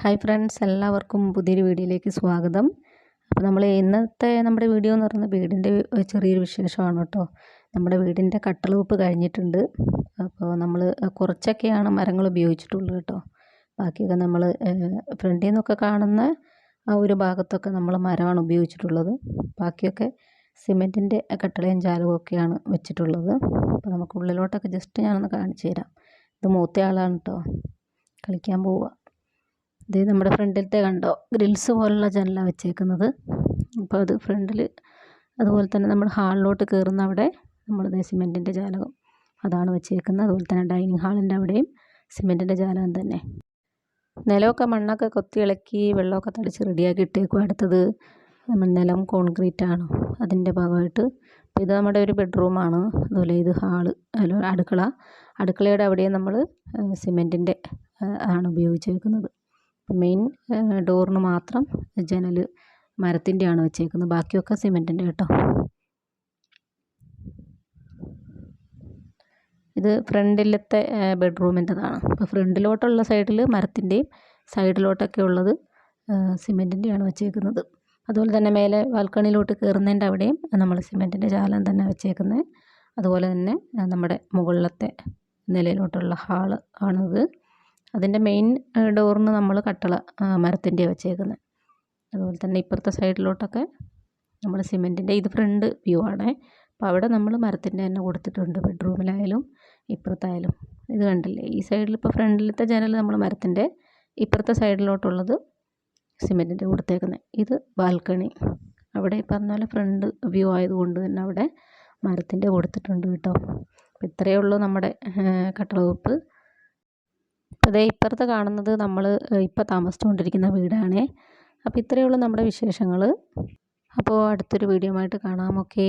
Hi friends എല്ലാവർക്കും പുതിയൊരു വീഡിയോയിലേക്ക് സ്വാഗതം. അപ്പോൾ നമ്മൾ ഇന്നത്തെ നമ്മുടെ വീഡിയോ എന്ന് പറയുന്നത് വീടിന്റെ ചെറിയൊരു വിശേഷമാണ് കേട്ടോ. നമ്മുടെ വീടിന്റെ കട്ടളൂപ്പ് കഴിഞ്ഞിട്ടുണ്ട്. അപ്പോൾ നമ്മൾ കുറച്ചൊക്കെയാണ് മരങ്ങൾ ഉപയോഗിച്ചിട്ടുള്ളൂ കേട്ടോ. ബാക്കിയൊക്കെ നമ്മൾ ഫ്രണ്ടിൽ നിന്നൊക്കെ കാണുന്ന ആ ഒരു ഭാഗത്തൊക്കെ നമ്മൾ മരമാണ് ഉപയോഗിച്ചിട്ടുള്ളത്. ബാക്കിയൊക്കെ സിമെന്റിന്റെ കട്ടളയും ജാലകവും ഒക്കെയാണ് വെച്ചിട്ടുള്ളത്. അപ്പോൾ നമുക്ക് ഉള്ളിലോട്ടൊക്കെ ജസ്റ്റ് ഞാനൊന്ന് കാണിച്ചു തരാം ഇത് മൂത്തയാളാണ് കേട്ടോ. കളിക്കാൻ പോവുക ഇത് നമ്മുടെ ഫ്രണ്ടിലത്തെ കണ്ടോ? ഗ്രിൽസ് പോലുള്ള ജനല വെച്ചേക്കുന്നത്. അപ്പോൾ അത് ഫ്രണ്ടിൽ അതുപോലെ തന്നെ നമ്മൾ ഹാളിലോട്ട് കയറുന്ന അവിടെ നമ്മൾ സിമെന്റിന്റെ ജാലകം അതാണ് വെച്ചേക്കുന്നത്. അതുപോലെ തന്നെ ഡൈനിങ് ഹാളിന്റെ അവിടെയും സിമെന്റിന്റെ ജാലകം തന്നെ. നിലമൊക്കെ മണ്ണൊക്കെ കൊത്തി ഇളക്കി വെള്ളമൊക്കെ തളിച്ച് റെഡിയാക്കി ഇട്ടേക്കും അടുത്തത്. നമ്മൾ നിലം ആണ് അതിന്റെ ഭാഗമായിട്ട്. അപ്പോൾ ഇത് നമ്മുടെ ഒരു ബെഡ്റൂമാണ്. അതുപോലെ ഇത് ഹാൾ അടുക്കള. അടുക്കളയുടെ അവിടെയും നമ്മൾ സിമെന്റിന്റെ ആണ് ഉപയോഗിച്ചേക്കുന്നത്. മെയിൻ ഡോറിന് മാത്രം ജനൽ മരത്തിന്റെയാണ് വെച്ചേക്കുന്നത്. ബാക്കിയൊക്കെ സിമെന്റിന്റെ കേട്ടോ. ഇത് ഫ്രണ്ടിലത്തെ ബെഡ്റൂമിന്റെതാണ് അപ്പോൾ ഫ്രണ്ടിലോട്ടുള്ള സൈഡിൽ മരത്തിന്റെയും സൈഡിലോട്ടൊക്കെ ഉള്ളത് സിമെന്റിന്റെയാണ് വെച്ചേക്കുന്നത്. അതുപോലെ തന്നെ മേലെ ബാൽക്കണിയിലോട്ട് കയറുന്നതിന്റെ അവിടെയും നമ്മൾ സിമെന്റിന്റെ ജാലം തന്നെ വെച്ചേക്കുന്നത്. അതുപോലെ തന്നെ നമ്മുടെ മുകളിലത്തെ നിലയിലോട്ടുള്ള ഹാൾ ആണിത്. അതിന്റെ മെയിൻ ഡോറിന് നമ്മൾ കട്ടള മരത്തിന്റെ വെച്ചേക്കുന്നത് അതുപോലെ തന്നെ ഇപ്പുറത്തെ സൈഡിലോട്ടൊക്കെ നമ്മൾ സിമെന്റിന്റെ ഇത് ഫ്രണ്ട് വ്യൂ ആണ്. അപ്പോൾ അവിടെ നമ്മൾ മരത്തിന്റെ തന്നെ കൊടുത്തിട്ടുണ്ട് ബെഡ്റൂമിലായാലും ഇപ്പുറത്തായാലും. ഇത് കണ്ടില്ലേ? ഈ സൈഡിൽ ഇപ്പോൾ ഫ്രണ്ടിലത്തെ ജനൽ നമ്മൾ മരത്തിന്റെ ഇപ്പുറത്തെ സൈഡിലോട്ടുള്ളത് സിമെന്റിന്റെ കൊടുത്തേക്കുന്നത് ഇത് ബാൽക്കണി. അവിടെ ഈ പറഞ്ഞ പോലെ ഫ്രണ്ട് വ്യൂ ആയതുകൊണ്ട് തന്നെ അവിടെ മരത്തിന്റെ കൊടുത്തിട്ടുണ്ട് കേട്ടോ. ഇത്രയേ ഉള്ളൂ നമ്മുടെ കട്ടളവെപ്പ് അതേ ഇപ്പുറത്ത് കാണുന്നത് നമ്മൾ ഇപ്പോൾ താമസിച്ചുകൊണ്ടിരിക്കുന്ന വീടാണേ. അപ്പോൾ ഇത്രയേ ഉള്ളൂ നമ്മുടെ വിശേഷങ്ങൾ അപ്പോൾ അടുത്തൊരു വീഡിയോ ആയിട്ട് കാണാം. ഓക്കേ.